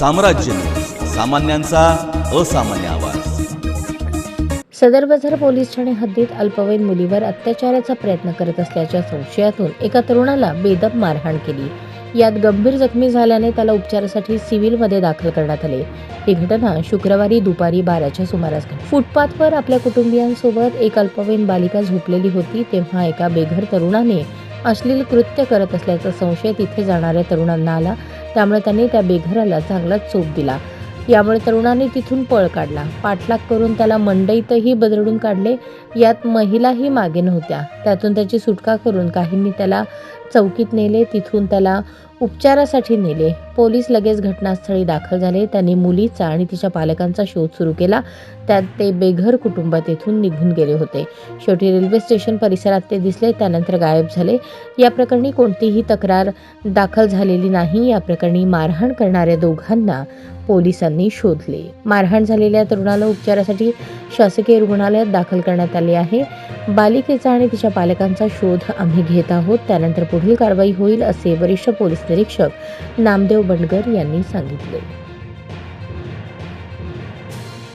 साम्राज्य सामान्यांचा असामान्य आवाज. सदर बाजार पोलीस ठाणे हद्दीत अल्पवयीन मुलीवर अत्याचाराचा प्रयत्न करत असल्याच्या संशयातून एका तरुणाला बेदम मारहाण केली. यात गंभीर जखमी झाल्याने त्याला उपचारासाठी सिव्हिलमध्ये दाखल करण्यात आले. ही घटना शुक्रवारी दुपारी बाराच्या सुमारास घडली. फुटपाथवर आपल्या कुटुंबियांसोबत एक अल्पवयीन बालिका झोपलेली होती तेव्हा एका बेघर तरुणाने अश्लील कृत्य करत असल्याचा संशय तिथे जाणाऱ्या तरुणांना आला. त्यामुळे त्यांनी त्या बेघराला चांगलाच चोप दिला. यामुळे तरुणाने तिथून पळ काढला. पाठलाग करून त्याला मंडईतही बदलून काढले. यात महिलाही मागे नव्हत्या. त्यातून त्याची सुटका करून काहींनी त्याला चौकीत नेले तिथून त्याला उपचारासाठी नेले. पोलीस लगेच घटनास्थळी दाखल झाले. त्यांनी मुलीचा आणि तिच्या पालकांचा शोध सुरू केला. त्यात ते बेघर कुटुंब तेथून निघून गेले होते. शेवटी रेल्वे स्टेशन परिसरात ते दिसले. त्यानंतर गायब झाले. या प्रकरणी कोणतीही तक्रार दाखल झालेली नाही. या प्रकरणी मारहाण करणाऱ्या दोघांना पोलिसांनी शोधले. मारहाण झालेल्या तरुणाला उपचारासाठी शासकीय रुग्णालयात दाखल करण्यात आले आहे. बालिकेचा आणि तिच्या पालकांचा शोध आम्ही घेत आहोत. त्यानंतर पुढील कारवाई होईल असे वरिष्ठ पोलीस निरीक्षक नामदेव बंडगर यांनी सांगितले.